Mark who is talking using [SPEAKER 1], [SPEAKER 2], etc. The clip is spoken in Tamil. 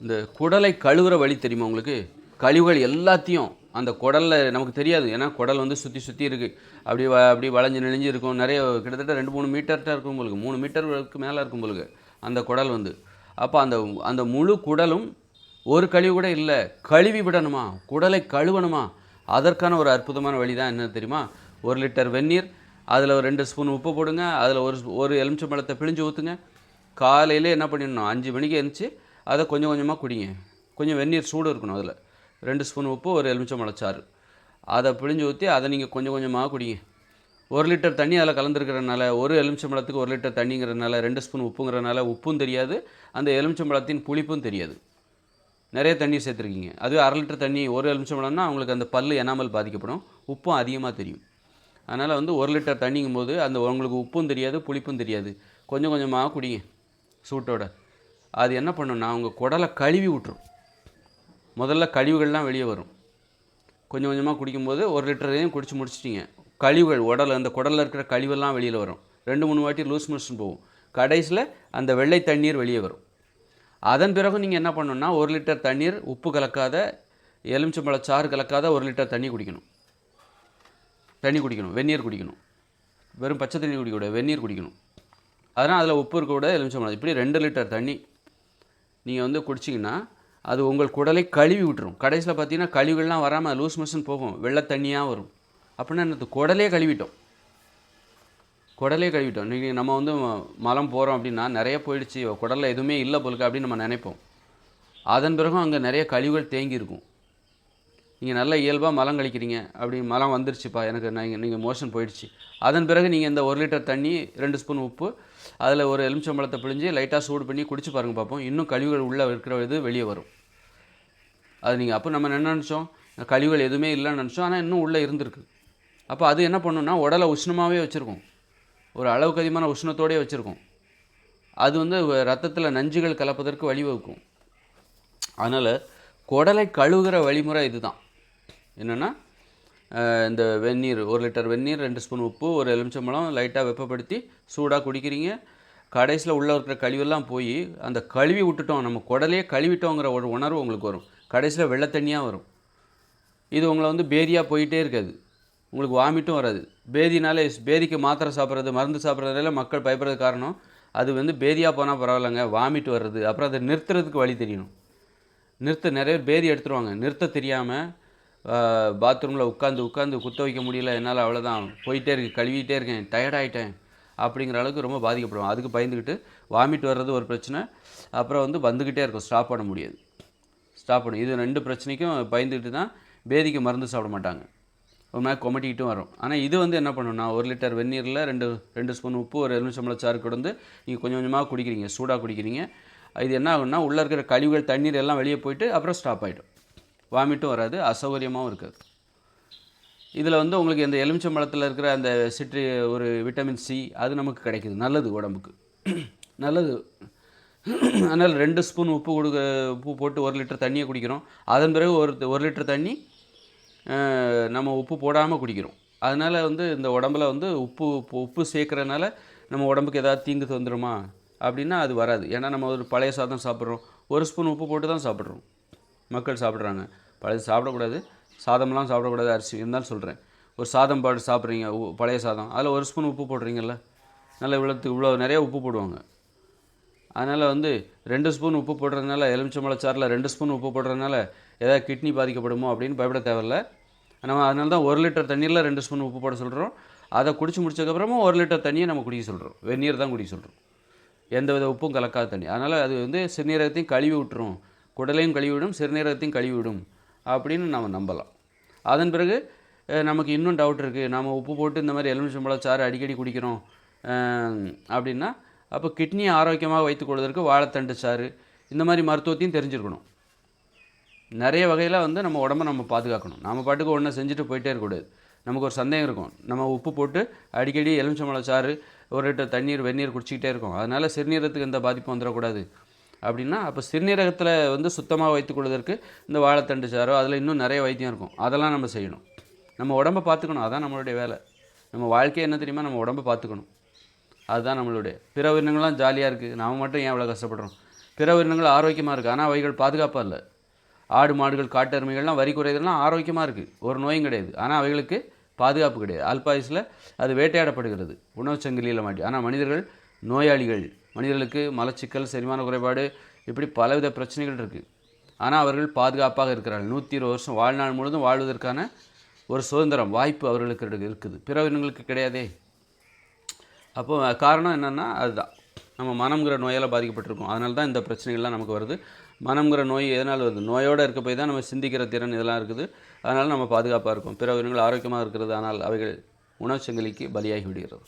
[SPEAKER 1] இந்த குடலை கழுவுற வழி தெரியுமா உங்களுக்கு? கழிவுகள் எல்லாத்தையும் அந்த குடலில் நமக்கு தெரியாது. ஏன்னா குடல் வந்து சுற்றி சுற்றி இருக்குது அப்படி வ அப்படி வளைஞ்சு நெளிஞ்சு இருக்கும். நிறைய கிட்டத்தட்ட ரெண்டு மூணு மீட்டர்கிட்ட இருக்கும் உங்களுக்கு. மூணு மீட்டருக்கு மேலே இருக்கும் உங்களுக்கு அந்த குடல் வந்து. அப்போ அந்த அந்த முழு குடலும் ஒரு கழிவு கூட இல்லை. கழுவி விடணுமா? குடலை கழுவணுமா? அதற்கான ஒரு அற்புதமான வழி தான் என்ன தெரியுமா? ஒரு லிட்டர் வெந்நீர் அதில் ஒரு ரெண்டு ஸ்பூன் உப்பு போடுங்க. அதில் ஒரு ஒரு எலுமிச்சம்பழத்தை பிழிஞ்சு ஊற்றுங்க காலையில் என்ன பண்ணிடணும்? அஞ்சு மணிக்கு எழுந்துச்சு அதை கொஞ்சம் கொஞ்சமாக குடிங்க. கொஞ்சம் வெந்நீர் சூடு இருக்கணும் அதில். ரெண்டு ஸ்பூன் உப்பு ஒரு எலுமிச்சம்பழச்சாறு அதை பிழிஞ்சு ஊற்றி அதை நீங்கள் கொஞ்சம் கொஞ்சமாக குடிங்க. ஒரு லிட்டர் தண்ணி அதில் கலந்துருக்கிறனால ஒரு எலுமிச்சம்பழத்துக்கு ஒரு லிட்டர் தண்ணிங்கிறனால ரெண்டு ஸ்பூன் உப்புங்கிறனால உப்பும் தெரியாது. அந்த எலுமிச்சம்பழத்தின் புளிப்பும் தெரியாது. நிறைய தண்ணி சேர்த்துருக்கீங்க. அதுவே அரை லிட்டர் தண்ணி ஒரு எலுமிச்சம்பழம்னா அவங்களுக்கு அந்த பல்லு எனாமல் பாதிக்கப்படும். உப்பும் அதிகமாக தெரியும். அதனால் வந்து ஒரு லிட்டர் தண்ணிங்கும் போது அந்த உங்களுக்கு உப்பும் தெரியாது புளிப்பும் தெரியாது. கொஞ்சம் கொஞ்சமாக குடிங்க. சூட்டோட. அது என்ன பண்ணுன்னா உங்கள் குடலை கழுவி விட்டுரும். முதல்ல கழிவுகள்லாம் வெளியே வரும். கொஞ்சம் கொஞ்சமாக குடிக்கும்போது ஒரு லிட்டரையும் குடிச்சு முடிச்சிட்டிங்க. கழிவுகள் உடல் அந்த குடலில் இருக்கிற கழிவெல்லாம் வெளியில் வரும். ரெண்டு மூணு வாட்டி லூஸ் மோஷன் போகும். கடைசியில் அந்த வெள்ளை தண்ணீர் வெளியே வரும். அதன் பிறகு நீங்கள் என்ன பண்ணணும்னா ஒரு லிட்டர் தண்ணீர் உப்பு கலக்காத எலுமிச்சம்பழ சாறு கலக்காத ஒரு லிட்டர் தண்ணி குடிக்கணும். தண்ணி குடிக்கணும். வெந்நீர் குடிக்கணும். வெறும் பச்சை தண்ணி குடிக்கக்கூடாது வெந்நீர் குடிக்கணும். அதனால் அதில் உப்பு இருக்கக்கூடாது எலுமிச்சம்பழம். இப்படி ரெண்டு லிட்டர் தண்ணி நீங்கள் வந்து குடிச்சிங்கன்னா அது உங்கள் குடலை கழுவி விட்டுரும். கடைசியில் பார்த்தீங்கன்னா கழிவுகள்லாம் வராமல் லூஸ் மோஷன் போகும். வெள்ளை தண்ணியாக வரும். அப்படின்னா என்னது? குடலே கழுவிட்டோம். குடலே கழுவிட்டோம். நீங்கள் நம்ம வந்து மலம் போகிறோம் அப்படின்னா நிறைய போயிடுச்சு. குடலில் எதுவுமே இல்லை போலுக்கு அப்படின்னு நம்ம நினைப்போம். அதன் பிறகும் அங்கே நிறைய கழிவுகள் தேங்கி இருக்கும். நீங்கள் நல்ல இயல்பாக மலம் கழிக்கிறீங்க. அப்படி மலம் வந்துருச்சுப்பா. எனக்கு நீங்கள் நீங்கள் மோஷன் போயிடுச்சு. அதன் பிறகு நீங்கள் இந்த ஒரு லிட்டர் தண்ணி ரெண்டு ஸ்பூன் உப்பு அதில் ஒரு எலுமிச்சம்பழத்தை பிழிஞ்சு லைட்டாக சூடு பண்ணி குடிச்சு பாருங்கள் பார்ப்போம் இன்னும் கழிவுகள் உள்ளே இருக்கிற இது வெளியே வரும். அது நீங்கள் அப்போ நம்ம என்ன நினச்சோம்? கழிவுகள் எதுவுமே இல்லைன்னு நினச்சோம். ஆனால் இன்னும் உள்ளே இருந்திருக்கு. அப்போ அது என்ன பண்ணுன்னா உடலை உஷ்ணமாகவே வச்சுருக்கோம். ஒரு அளவுக்கு அதிகமான உஷ்ணத்தோடயே வச்சுருக்கோம். அது வந்து ரத்தத்தில் நஞ்சுகள் கலப்பதற்கு வழிவகுக்கும். அதனால் குடலை கழுவுகிற வழிமுறை இதுதான். என்னென்னா இந்த வெந்நீர் ஒரு லிட்டர் வெந்நீர் ரெண்டு ஸ்பூன் உப்பு ஒரு எலுமிச்சம்பழம் லைட்டாக வெப்பப்படுத்தி சூடாக குடிக்கிறீங்க. கடைசியில் உள்ளே இருக்கிற கழிவெல்லாம் போய் அந்த கழுவி விட்டுட்டோம். நம்ம குடலையே கழுவிட்டோங்கிற ஒரு உணர்வு உங்களுக்கு வரும். கடைசியில் வெள்ளை தண்ணியாக வரும். இது உங்களை வந்து பேதியாக போயிட்டே இருக்காது. உங்களுக்கு வாமிட்டும் வராது. பேதினாலே பேதிக்கு மாத்திரை சாப்பிட்றது மருந்து சாப்பிட்றதுல மக்கள் பயப்படுறது காரணம் அது வந்து பேதியாக போனால் பரவாயில்லைங்க வாமிட் வர்றது. அப்புறம் அதை நிறுத்துறதுக்கு வழி தெரியணும். நிறுத்த நிறைய பேதி எடுத்துருவாங்க. நிறுத்த தெரியாமல் பாத்ரூமில் உட்காந்து உட்காந்து குத்த வைக்க முடியல என்னால் அவ்வளோதான் போயிட்டே இருக்கு கழுவிட்டே இருக்கேன் டயர்டாயிட்டேன் அப்படிங்கிற அளவுக்கு ரொம்ப பாதிக்கப்படுவோம் அதுக்கு பயந்துக்கிட்டு வாமிட் வர்றது ஒரு பிரச்சனை. அப்புறம் வந்து வந்துக்கிட்டே இருக்கும் ஸ்டாப் பண்ண முடியாது. ஸ்டாப் பண்ணும் இது ரெண்டு பிரச்சனைக்கும் பயந்துக்கிட்டு தான் பேதிக்கு மருந்து சாப்பிட மாட்டாங்க. ஒரு மாதிரி கொமட்டிக்கிட்டும் வரும். ஆனால் இது வந்து என்ன பண்ணுன்னா ஒரு லிட்டர் வெந்நீரில் ரெண்டு ரெண்டு ஸ்பூன் உப்பு ஒரு எலுமிச்சம்பழச்சாறு கொடுந்து நீங்கள் கொஞ்சம் கொஞ்சமாக குடிக்கிறீங்க சூடாக குடிக்கிறீங்க. இது என்ன ஆகும்னா உள்ளே இருக்கிற கழிவுகள் தண்ணீர் எல்லாம் வெளியே போயிட்டு அப்புறம் ஸ்டாப் ஆகிடும் வாமிட்டும் வராது அசௌகரியமாகவும் இருக்காது. இதில் வந்து உங்களுக்கு இந்த எலுமிச்சம்பழத்தில் இருக்கிற அந்த சிட்ரி ஒரு விட்டமின் சி அது நமக்கு கிடைக்குது நல்லது உடம்புக்கு. நல்லது. அதனால் ரெண்டு ஸ்பூன் உப்பு கொடுக்க உப்பு போட்டு ஒரு லிட்டர் தண்ணியை குடிக்கிறோம். அதன் பிறகு ஒரு ஒரு லிட்டர் தண்ணி நம்ம உப்பு போடாமல் குடிக்கிறோம். அதனால் வந்து இந்த உடம்புல வந்து உப்பு உப்பு உப்பு நம்ம உடம்புக்கு ஏதாவது தீங்கு தந்துடுமா அப்படின்னா அது வராது. ஏன்னா நம்ம ஒரு பழைய சாதம் சாப்பிட்றோம். ஒரு ஸ்பூன் உப்பு போட்டு தான் சாப்பிட்றோம். மக்கள் சாப்பிட்றாங்க. பழைய சாப்பிடக்கூடாது. சாதம்லாம் சாப்பிடக்கூடாது அரிசி. இருந்தாலும் சொல்கிறேன் ஒரு சாதம் பாட்டு சாப்பிட்றீங்க உ- பழைய சாதம். அதில் ஒரு ஸ்பூன் உப்பு போடுறீங்கல்ல? நல்ல இவ்வளோத்துக்கு இவ்வளோ நிறைய உப்பு போடுவாங்க. அதனால் வந்து ரெண்டு ஸ்பூன் உப்பு போடுறதுனால எலுமிச்சம்பழச்சாரில் ரெண்டு ஸ்பூன் உப்பு போடுறதுனால ஏதாவது கிட்னி பாதிக்கப்படுமோ அப்படின்னு பயப்பட தேவையில்ல. நம்ம அதனால தான் ஒரு லிட்டர் தண்ணீரில் ரெண்டு ஸ்பூன் உப்பு போட சொல்கிறோம் அதை குடிச்சு முடிச்சதுக்கப்புறமா ஒரு லிட்டர் தண்ணியை நம்ம குடிக்க சொல்கிறோம் வெந்நீர் தான் குடிக்க சொல்கிறோம் எந்த வித உப்பும் கலக்காத தண்ணி. அதனால் அது வந்து சிறுநீரகத்தையும் கழுவி விட்டுரும். குடலையும் கழுவிவிடும் சிறுநீரகத்தையும் கழுவிவிடும் அப்படின்னு நம்ம நம்பலாம். அதன் பிறகு நமக்கு இன்னும் டவுட் இருக்குது நம்ம உப்பு போட்டு இந்த மாதிரி எலுமிச்சம்பழம் சாறு அடிக்கடி குடிக்கிறோம் அப்படின்னா அப்போ கிட்னியை ஆரோக்கியமாக வைத்துக்கொள்வதற்கு வாழைத்தண்டு சாறு இந்த மாதிரி மருத்துவத்தையும் தெரிஞ்சிருக்கணும். நிறைய வகையில் வந்து நம்ம உடம்ப நம்ம பாதுகாக்கணும். நம்ம பாட்டுக்கு ஒன்றை செஞ்சுட்டு போயிட்டே இருக்கக்கூடாது நமக்கு ஒரு சந்தேகம் இருக்கும். நம்ம உப்பு போட்டு அடிக்கடி எலுமிச்சம்பழம் சாறு ஒரு லிட்டர் தண்ணீர் வெந்நீர் குடிச்சிக்கிட்டே இருக்கோம். அதனால் சிறுநீரகத்துக்கு எந்த பாதிப்பும் வந்துடக்கூடாது. அப்படின்னா அப்போ சிறுநீரகத்தில் வந்து சுத்தமாக வைத்துக்கொள்வதற்கு இந்த வாழைத்தண்டு சாரோ அதில் இன்னும் நிறைய வைத்தியம் இருக்கும். அதெல்லாம் நம்ம செய்யணும். நம்ம உடம்ப பார்த்துக்கணும். அதான் நம்மளுடைய வேலை. நம்ம வாழ்க்கை என்ன தெரியுமா? நம்ம உடம்ப பார்த்துக்கணும். அதுதான் நம்மளுடைய. பிற உயிரினங்கள்லாம் ஜாலியாக இருக்குது நாம் மட்டும் ஏன் இவ்வளோ கஷ்டப்படுறோம்? பிற உயிரினங்கள் ஆரோக்கியமாக இருக்குது ஆனால் அவைகள் பாதுகாப்பாக இல்லை. ஆடு மாடுகள் காட்டெருமைகள்லாம் வரி குறைதெல்லாம் ஆரோக்கியமாக இருக்குது ஒரு நோயும் கிடையாது. ஆனால் அவைகளுக்கு பாதுகாப்பு கிடையாது. அல்பாயுஸில் அது வேட்டையாடப்படுகிறது. உணவுச் சங்கிலியில் மாட்டி. ஆனால் மனிதர்கள் நோயாளிகள் மனிதர்களுக்கு மலச்சிக்கல் செரிமான குறைபாடு இப்படி பலவித பிரச்சனைகள் இருக்குது ஆனால் அவர்கள் பாதுகாப்பாக இருக்கிறார்கள். நூற்றி இருபது வருஷம் வாழ்நாள் முழுதும் வாழ்வதற்கான ஒரு சுதந்திரம் வாய்ப்பு அவர்களுக்கு இருக்குது. பிற உயிரினங்களுக்கு கிடையாதே. அப்போ காரணம் என்னென்னா அதுதான். நம்ம மனம்ங்கிற நோயால் பாதிக்கப்பட்டிருக்கோம். அதனால தான் இந்த பிரச்சனைகள்லாம் நமக்கு வருது. மனம்ங்கிற நோய் எதனால் வருது? நோயோடு இருக்க போய் தான் நம்ம சிந்திக்கிற திறன் இதெல்லாம் இருக்குது. அதனால் நம்ம பாதுகாப்பாக இருக்கும். பிற உயிரினங்கள் ஆரோக்கியமாக இருக்கிறது ஆனால் அவைகள் உணவு சங்கிலிக்கு பலியாகி விடுகிறது.